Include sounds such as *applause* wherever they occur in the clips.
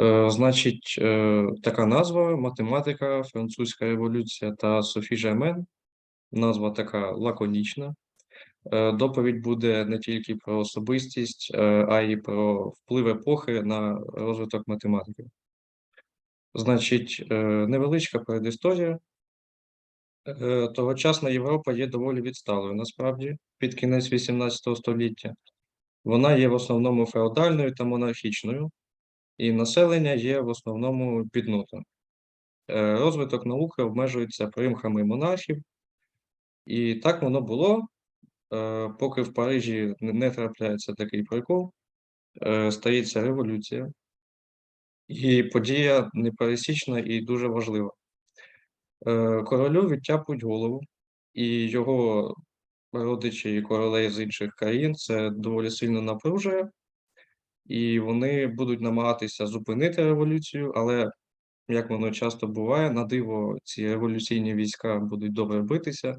Е, Значить, е, така назва математика, французька революція та Софі Жермен. Назва така лаконічна. Е, Доповідь буде не тільки про особистість, а й про вплив епохи на розвиток математики. Значить, невеличка передісторія. Тогочасна Європа є доволі відсталою насправді під кінець 18 століття. Вона є в основному феодальною та монархічною, і населення є в основному біднота. Е, Розвиток науки обмежується примхами монархів, і так воно було, е, поки в Парижі не- трапляється такий прикол, е, стається революція, і подія непересічна і дуже важлива. Королю відтяпуть голову, і його родичі і королей з інших країн це доволі сильно напружує, і вони будуть намагатися зупинити революцію, але як воно часто буває, на диво ці революційні війська будуть добре битися,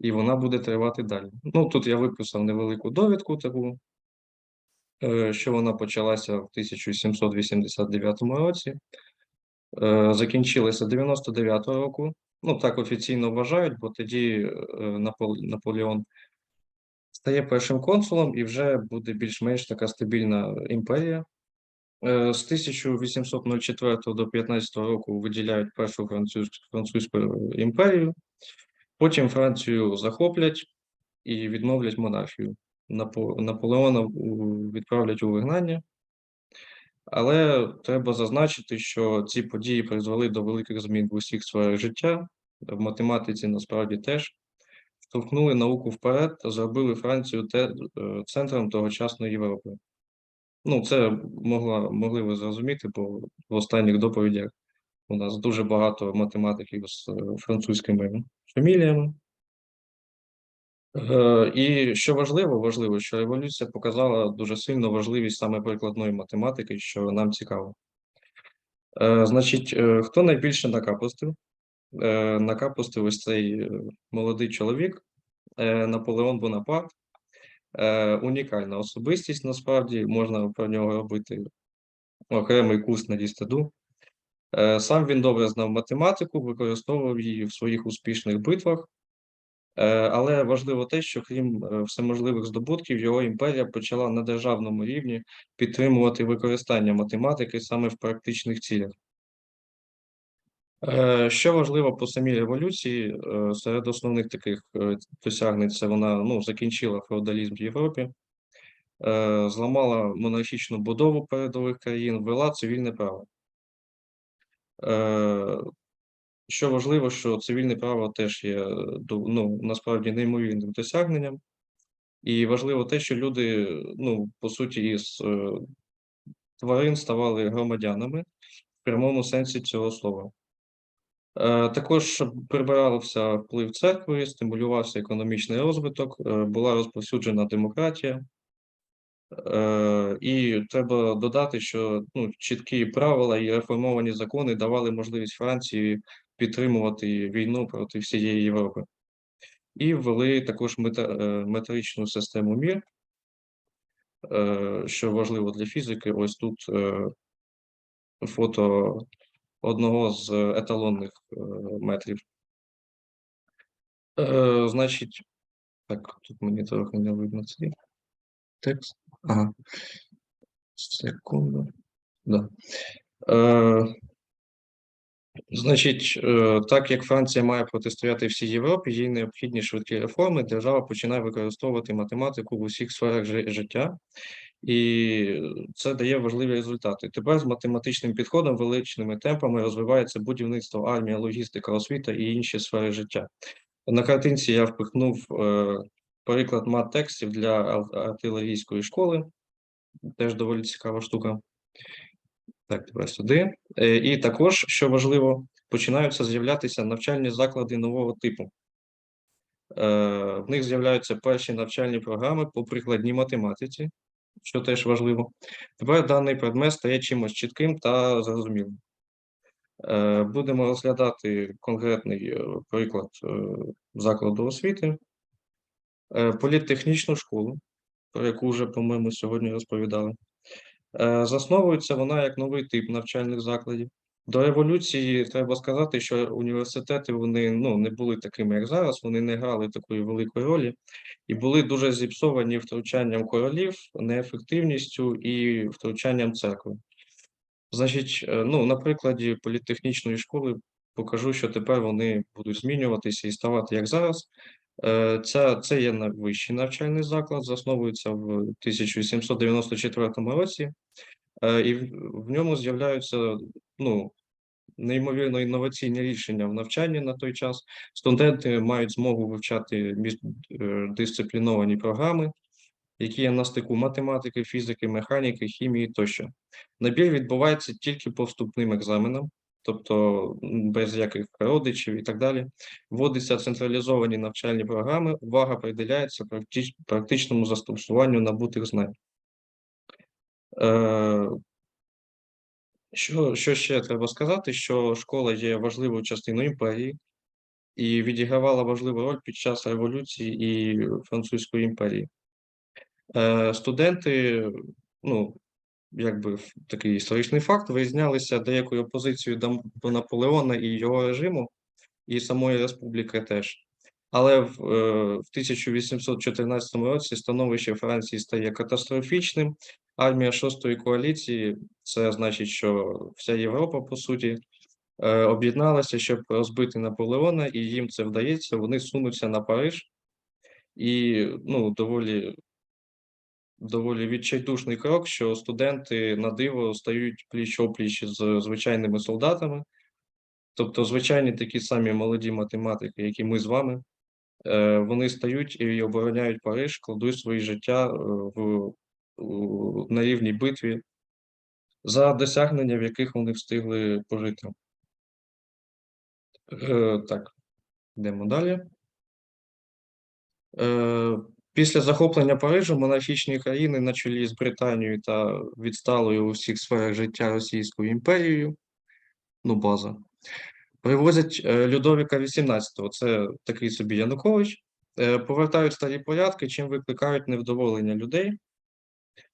і вона буде тривати далі. Ну, тут я виписав невелику довідку таку, е, що вона почалася в 1789 році, е, закінчилася 99 року. Ну, так офіційно вважають, бо тоді е, Наполеон стає першим консулом і вже буде більш-менш така стабільна імперія. Е, З 1804 до 15 року виділяють першу французьку, французьку імперію, потім Францію захоплять і відновлять монархію. Напо- Наполеона відправлять у вигнання. Але треба зазначити, що ці події призвели до великих змін в усіх сферах життя, в математиці насправді теж штовхнули науку вперед та зробили Францію те, е, центром тогочасної Європи. Ну, це могла, могли ви зрозуміти, бо в останніх доповідях у нас дуже багато математиків з е, французькими фаміліями. Е, І що важливо, важливо, що революція показала дуже сильно важливість саме прикладної математики, що нам цікаво. Значить, хто найбільше накапустив? Накапустив ось цей молодий чоловік, Наполеон Бонапарт. Е, Унікальна особистість, насправді, можна про нього робити окремий курс на дістаду. Е, Сам він добре знав математику, використовував її в своїх успішних битвах. Е, Але важливо те, що крім е, всеможливих здобутків, його імперія почала на державному рівні підтримувати використання математики саме в практичних цілях. Е, Що важливо по самій революції, е, серед основних таких е, досягнень це вона ну, закінчила феодалізм в Європі, зламала монархічну будову передових країн, ввела цивільне право. Що важливо, що цивільне право теж є ну, насправді неймовірним досягненням. І важливо те, що люди, ну, по суті, із тварин ставали громадянами в прямому сенсі цього слова. Е, Також прибирався вплив церкви, стимулювався економічний розвиток, е, була розповсюджена демократія. Е, І треба додати, що ну, чіткі правила і реформовані закони давали можливість Франції підтримувати війну проти всієї Європи. І ввели також метричну систему мір, що важливо для фізики. Ось тут фото одного з еталонних е, метрів. Е, Значить, так, тут мені трохи не видно цей текст. Ага. Секунду. Да. Е, Значить, е, так як Франція має протистояти всій Європі, їй необхідні швидкі реформи. Держава починає використовувати математику в усіх сферах життя, і це дає важливі результати. Тепер з математичним підходом, величними темпами розвивається будівництво, армія, логістика, освіта і інші сфери життя. На картинці я впихнув е, приклад мат-текстів для артилерійської школи. Теж доволі цікава штука. Так, тепер сюди. Е, І також, що важливо, починаються з'являтися навчальні заклади нового типу. Е, В них з'являються перші навчальні програми по прикладній математиці, що теж важливо. Тепер даний предмет стає чимось чітким та зрозумілим. Е, Будемо розглядати конкретний е, приклад е, закладу освіти, політехнічну школу, про яку вже, по-моєму, сьогодні розповідали. Засновується вона як новий тип навчальних закладів. До революції треба сказати, що університети вони ну, не були такими, як зараз, вони не грали такої великої ролі і були дуже зіпсовані втручанням королів, неефективністю і втручанням церкви. Значить, е, ну, на прикладі політехнічної школи покажу, що тепер вони будуть змінюватися і ставати як зараз. Е, Ця, це є вищий навчальний заклад, засновується в 1894 році, і в, ньому з'являються ну, неймовірно інноваційні рішення в навчанні на той час. Студенти мають змогу вивчати міждисципліновані програми, які є на стику математики, фізики, механіки, хімії тощо. Набір відбувається тільки по вступним екзаменам, тобто без яких родичів і так далі. Вводяться централізовані навчальні програми, увага приділяється практичному застосуванню набутих знань. Е, що, що ще треба сказати, що школа є важливою частиною імперії і відігравала важливу роль під час революції і Французької імперії. Е, Студенти, ну, якби такий історичний факт, вирізнялися деякою опозицією до Наполеона і його режиму, і самої республіки теж. Але в, е, в 1814 році становище Франції стає катастрофічним. Армія шостої коаліції, це значить, що вся Європа, по суті, е, об'єдналася, щоб розбити Наполеона, і їм це вдається. Вони сунуться на Париж, і ну, доволі доволі відчайдушний крок, що студенти на диво стають пліч-опліч з звичайними солдатами, тобто звичайні такі самі молоді математики, як і ми з вами, вони стають і обороняють Париж, кладуть свої життя е, в, на рівній битві за досягнення, в яких вони встигли пожити. Е, Так, йдемо далі. Е, Після захоплення Парижу монархічні країни на чолі з Британією та відсталою у всіх сферах життя Російською імперією, ну, база, привозять е, Людовіка XVIII, це такий собі Янукович, е, повертають старі порядки, чим викликають невдоволення людей.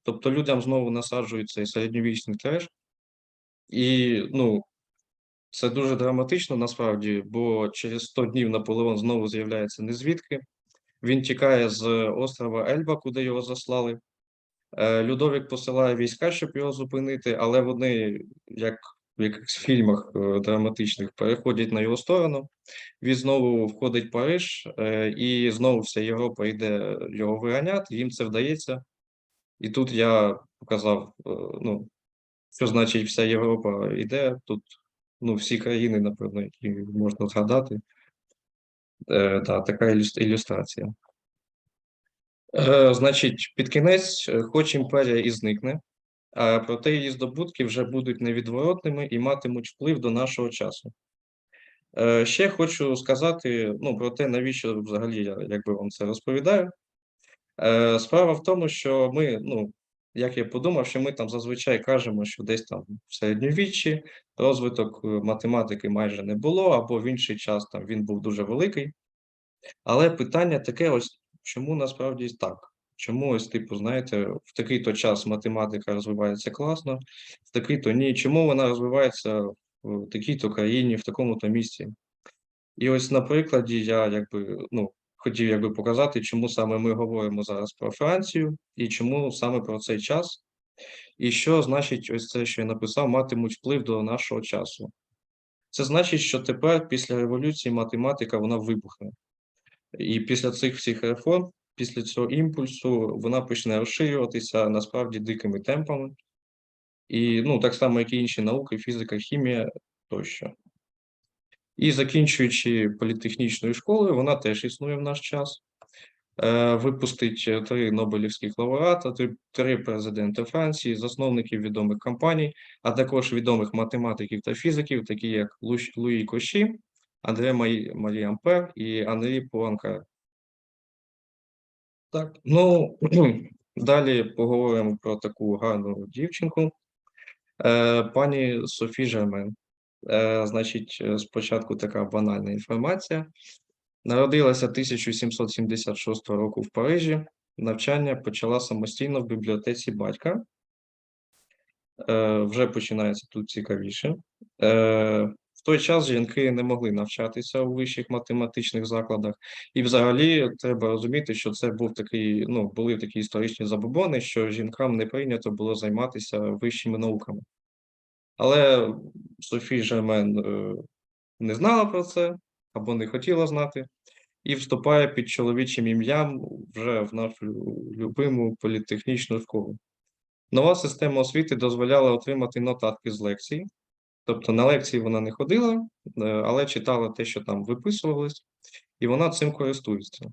Тобто людям знову насаджують цей середньовічний треш. І ну, це дуже драматично насправді, бо через 100 днів Наполеон знову з'являється незвідки. Він тікає з острова Ельба, куди його заслали. Е, Людовік посилає війська, щоб його зупинити, але вони, як в якихось фільмах е, драматичних, переходять на його сторону. Він знову входить в Париж, е, і знову вся Європа йде його виганяти. Їм це вдається. І тут я показав, е, ну, що значить вся Європа йде. Тут ну, всі країни, напевно, які можна згадати. Е, та, така ілюс- ілюстрація. Значить, під кінець, хоч імперія і зникне, проте її здобутки вже будуть невідворотними і матимуть вплив до нашого часу. Е, Ще хочу сказати ну, про те, навіщо взагалі я якби вам це розповідаю. Е, Справа в тому, що ми, ну, як я подумав, що ми там зазвичай кажемо, що десь там в середньовіччі розвиток е, математики майже не було, або в інший час там він був дуже великий. Але питання таке: ось чому насправді так? Чому ось, типу, знаєте, в такий-то час математика розвивається класно, в такий-то ні. Чому вона розвивається в такій-то країні, в такому-то місці? І ось на прикладі я якби ну, хотів якби показати, чому саме ми говоримо зараз про Францію і чому саме про цей час, і що значить ось це, що я написав, матимуть вплив до нашого часу. Це значить, що тепер після революції математика вона вибухне. І після цих всіх реформ, після цього імпульсу, вона почне розширюватися насправді дикими темпами. І ну, так само, як і інші науки, фізика, хімія тощо. І закінчуючи політехнічною школою, вона теж існує в наш час. Е, Випустить три Нобелівських лауреата, три, президенти Франції, засновників відомих компаній, а також відомих математиків та фізиків, такі як Луї Коші, Андре Марі Ампер і Анрі Пуанкар. Так, ну *clears throat* далі поговоримо про таку гарну дівчинку, е, пані Софі Жермен. Е, значить, е, спочатку така банальна інформація. Народилася 1776 року в Парижі. Навчання почала самостійно в бібліотеці батька. Е, вже починається тут цікавіше. Е, в той час жінки не могли навчатися у вищих математичних закладах, і взагалі треба розуміти, що це був такий, ну, були такі історичні забобони, що жінкам не прийнято було займатися вищими науками. Але Софі Жермен е, не знала про це або не хотіла знати, і вступає під чоловічим ім'ям вже в нашу любиму політехнічну школу. Нова система освіти дозволяла отримати нотатки з лекцій. Тобто на лекції вона не ходила, е, але читала те, що там виписувалось, і вона цим користується.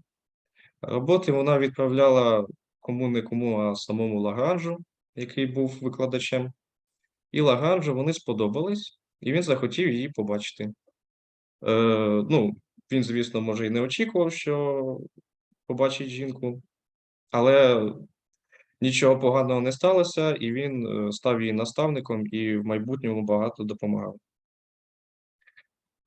Роботи вона відправляла кому не кому, а самому Лагранжу, який був викладачем. І Лагранжу вони сподобались, і він захотів її побачити. Е, ну, він, звісно, може і не очікував, що побачить жінку, але нічого поганого не сталося, і він е, став її наставником і в майбутньому багато допомагав.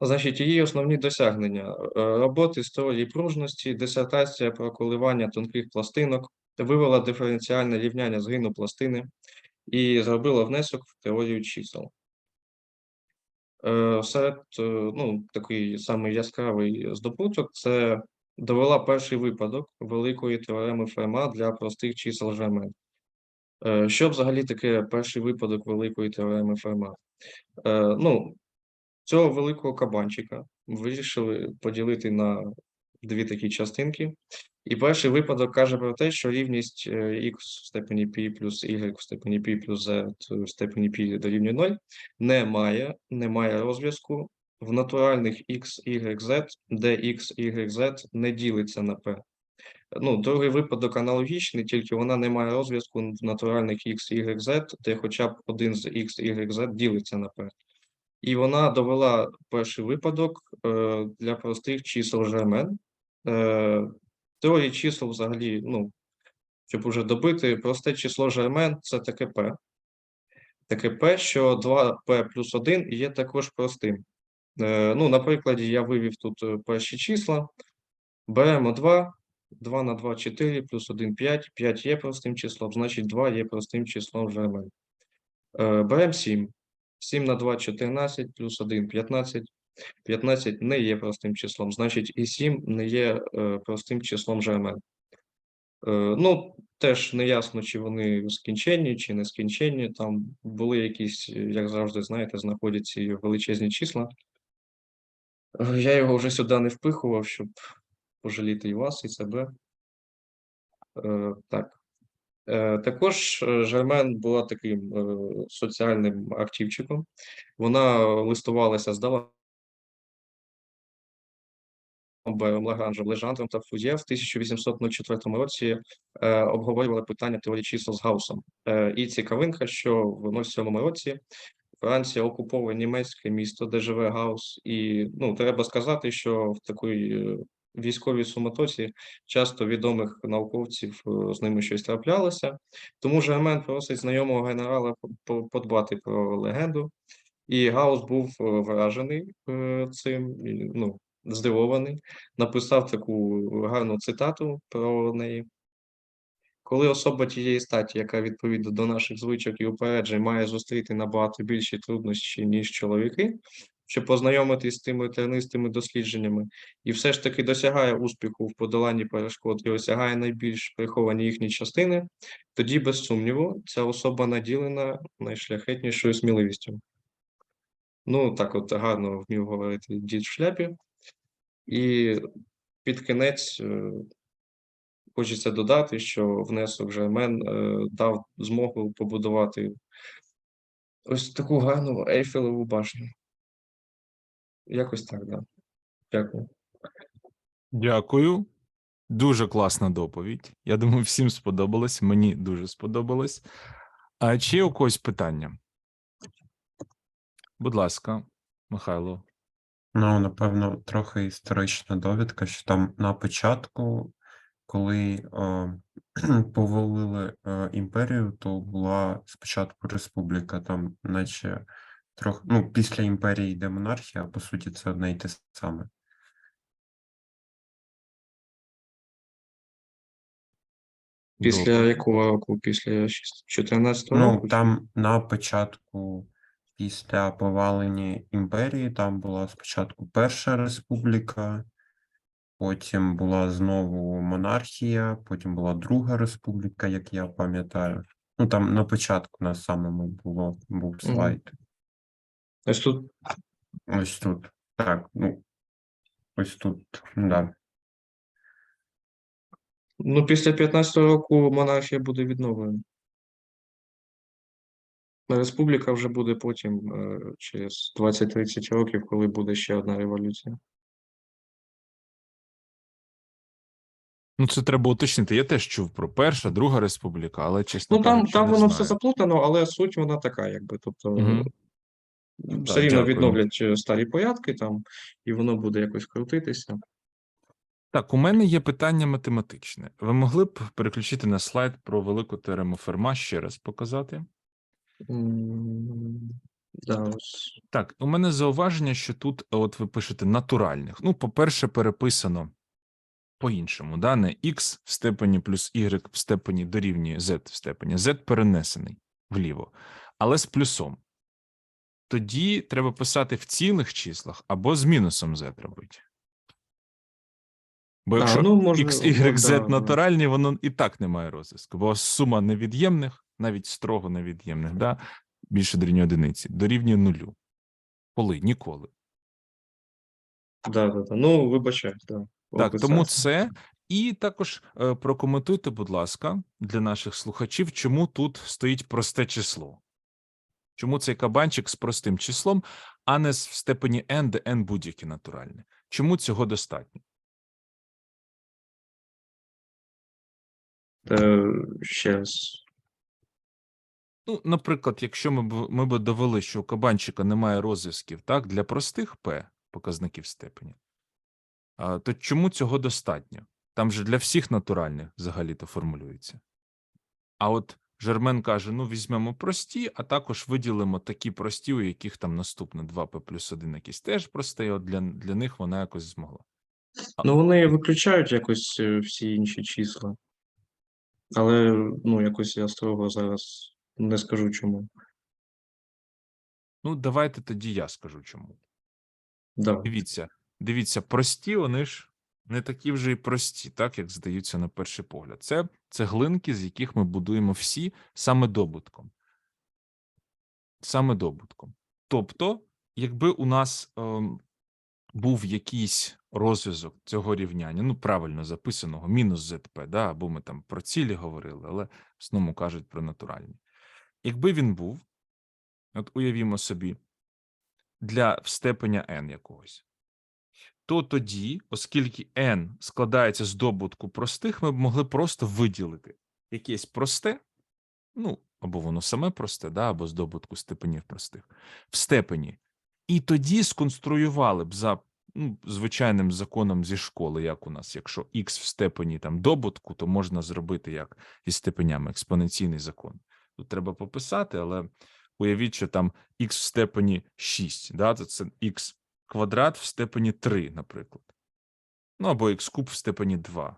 Значить, її основні досягнення: Е, роботи з теорії пружності, дисертація про коливання тонких пластинок, вивела диференціальне рівняння згину пластини і зробила внесок в теорію чисел. Е, Серед ну, такий самий яскравий здобуток це довела перший випадок великої теореми Ферма для простих чисел Жермен. Е, Що взагалі таке перший випадок великої теореми Ферма? Е, Ну, цього великого кабанчика вирішили поділити на дві такі частинки. І перший випадок каже про те, що рівність е, x в степені π плюс y в степені π плюс z в степені π дорівнює 0 не має, не має розв'язку в натуральних x, y, z, де x, y, z не ділиться на p. Ну, другий випадок аналогічний, тільки вона не має розв'язку в натуральних x, y, z, де хоча б один з x, y, z ділиться на p. І вона довела перший випадок е, для простих чисел Жермен. Теорії чисел взагалі, ну, щоб уже добити, просте число Жермен це таке P. Таке P, що 2P плюс 1 є також простим. Е, ну, на прикладі я вивів тут е, перші числа. Беремо 2, 2 на 2 – 4, плюс 1 – 5, 5 є простим числом, значить 2 є простим числом Жермен. Беремо 7. 7 на 2 – 14, плюс 1 – 15. 15 не є простим числом, значить і 7 не є е, простим числом Жермен. Ну, теж не ясно, чи вони скінченні, чи не скінченні. Там були якісь, як завжди, знаєте, знаходяться величезні числа. Я його вже сюди не впихував, щоб пожаліти і вас, і себе. Е, так. Е, Також е, Жермен була таким е, соціальним активчиком. Вона листувалася з Даламбером, Лагранжем, Лежандром та Фузє в 1804 році е, обговорювали питання теорії чисел з Гаусом. Е, і цікавинка, що в 07 році Франція окуповує німецьке місто, де живе Гаус, і ну, треба сказати, що в такій е, військовій суматоці часто відомих науковців е, з ними щось траплялося. Тому Жермен просить знайомого генерала по- по- подбати про легенду, і Гаус був е, вражений цим, ну, здивований, написав таку гарну цитату про неї. Коли особа тієї статі, яка відповідно до наших звичок і упереджень має зустріти набагато більші труднощі, ніж чоловіки, щоб познайомитись з тими тернистими дослідженнями, і все ж таки досягає успіху в подоланні перешкод і осягає найбільш приховані їхні частини, тоді, без сумніву, ця особа наділена найшляхетнішою сміливістю. Ну, так от гарно вмів говорити дід в шляпі. І під кінець е, хочеться додати, що внесок Жермен е, дав змогу побудувати ось таку гарну Ейфелеву башню. Якось так, да. Дякую. Дякую. Дуже класна доповідь. Я думаю, всім сподобалось. Мені дуже сподобалось. А чи є у когось питання? Будь ласка, Михайло. Ну, напевно, трохи історична довідка, що там на початку, коли *clears throat* повалили імперію, то була спочатку республіка, там, наче трохи, ну, після імперії йде монархія, а по суті, це одне й те саме. Після Добре. якого року? Після 14 Ну, року? чи- там на початку, після повалення імперії, там була спочатку Перша республіка, потім була знову монархія, потім була Друга республіка, як я пам'ятаю. Ну, там на початку на самому було, був слайд. Ось тут Ось тут. Так, ну, ось тут, да. Ну, після 15-го року монархія буде відновлена. Республіка вже буде потім, е, через 20-30 років, коли буде ще одна революція. Ну, це треба уточнити. Я теж чув про перша, друга республіка, але чесно Ну, там, кажучи, там не воно все знаю. заплутано, але суть вона така, якби. Тобто, Мгм. все да, рівно дякую. відновлять е, старі порядки там, і воно буде якось крутитися. Так, у мене є питання математичне. Ви могли б переключити на слайд про велику теорему Ферма ще раз показати? М, Да, ось. Так, у мене зауваження, що тут, от ви пишете натуральних. Ну, по-перше, переписано по-іншому, да? не x в степені плюс y в степені дорівнює z в степені. z перенесений вліво, але з плюсом. Тоді треба писати в цілих числах або з мінусом z робити. Бо А, якщо ну, може, x, y, z да, натуральні, воно і так не має розв'язку, бо сума невід'ємних, навіть строго невід'ємних, да, більше дорівнює одиниці, дорівнює нулю. Коли? Ніколи. Да, да, да. Ну, вибачаюсь, да. Так, тому це. І також е, прокоментуйте, будь ласка, для наших слухачів, чому тут стоїть просте число. Чому цей кабанчик з простим числом, а не в степені n, де n будь-яке натуральне? Чому цього достатньо? Ще раз. Ну, наприклад, якщо ми б ми б довели, що у кабанчика немає розв'язків так, для простих p показників степені, то чому цього достатньо? Там же для всіх натуральних взагалі-то формулюється. А от Жермен каже: ну, візьмемо прості, а також виділимо такі прості, у яких там наступне 2p плюс 1 якийсь теж простий, от для, для них вона якось змогла. Ну, вони виключають якось е, всі інші числа. Але, ну, якось я строго зараз не скажу чому. Ну, давайте тоді я скажу чому. Да. Дивіться, дивіться, прості, вони ж не такі вже й прості, так як здаються на перший погляд. Це цеглинки, з яких ми будуємо всі саме добутком. Саме добутком. Тобто, якби у нас ем, був якийсь розв'язок цього рівняння, ну правильно записаного, мінус ZP, да, або ми там про цілі говорили, але в основному кажуть про натуральні. Якби він був, от уявімо собі, для степеня n якогось, то тоді, оскільки n складається з добутку простих, ми б могли просто виділити якесь просте, ну, або воно саме просте, да, або з добутку степенів простих, в степені. І тоді сконструювали б за ну, звичайним законом зі школи, як у нас, якщо x в степені там добутку, то можна зробити як із степенями експоненційний закон. Тут треба пописати, але уявіть, що там x в степені 6, да, то це x квадрат в степені 3, наприклад. Ну або x куб в степені 2.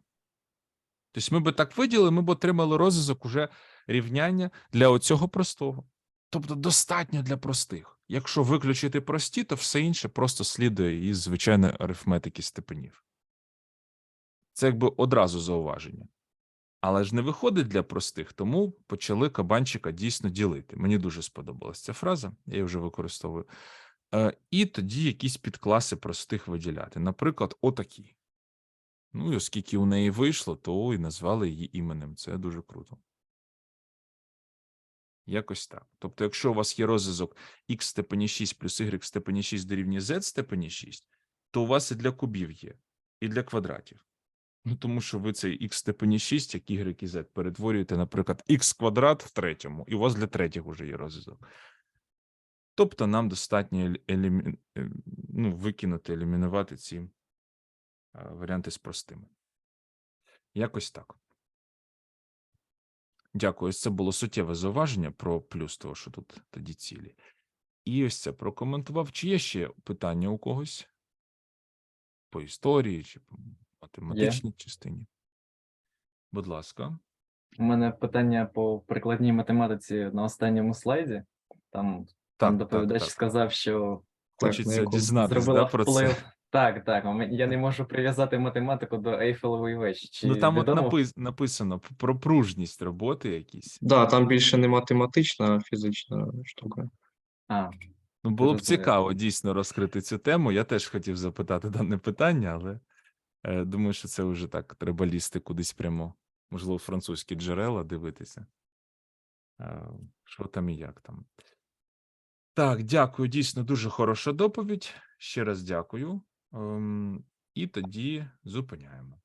Тобто ми би так виділили, ми б отримали розв'язок уже рівняння для оцього простого. Тобто достатньо для простих. Якщо виключити прості, то все інше просто слідує із звичайної арифметики степенів. Це якби одразу зауваження. Але ж не виходить для простих, тому почали кабанчика дійсно ділити. Мені дуже сподобалася ця фраза, я її вже використовую. І тоді якісь підкласи простих виділяти. Наприклад, отакі. Ну і оскільки у неї вийшло, то і назвали її іменем. Це дуже круто. Якось так. Тобто, якщо у вас є розв'язок x степені 6 плюс y степені 6 дорівнює z степені 6, то у вас і для кубів є, і для квадратів. Ну, тому що ви цей x степені 6, як y і z, перетворюєте, наприклад, x квадрат в третьому, і у вас для третього вже є розв'язок. Тобто нам достатньо елі- елімі... е, ну, викинути, елімінувати ці е, варіанти з простими. Якось так. Дякую. Ось це було суттєве зауваження про плюс того, що тут тоді цілі. І ось це прокоментував. Чи є ще питання у когось по історії чи по математичній частині? Будь ласка. У мене питання по прикладній математиці на останньому слайді. Там, там доповідач так, так. сказав, що Хочеться якому? дізнатися зробила да, про вплив. це. Так, так. а Я не можу прив'язати математику до Ейфелевої вежі. Чи Ну там от відомо? напис, написано п- про пружність роботи якісь. Да, там більше не математична, а фізична штука. А, Ну, було б цікаво дійсно розкрити цю тему. Я теж хотів запитати дане питання, але е, думаю, що це вже так. Треба лізти кудись прямо, можливо, французькі джерела дивитися. Е, що там і як там. Так, дякую. Дійсно, дуже хороша доповідь. Ще раз дякую. Ем, і тоді зупиняємо.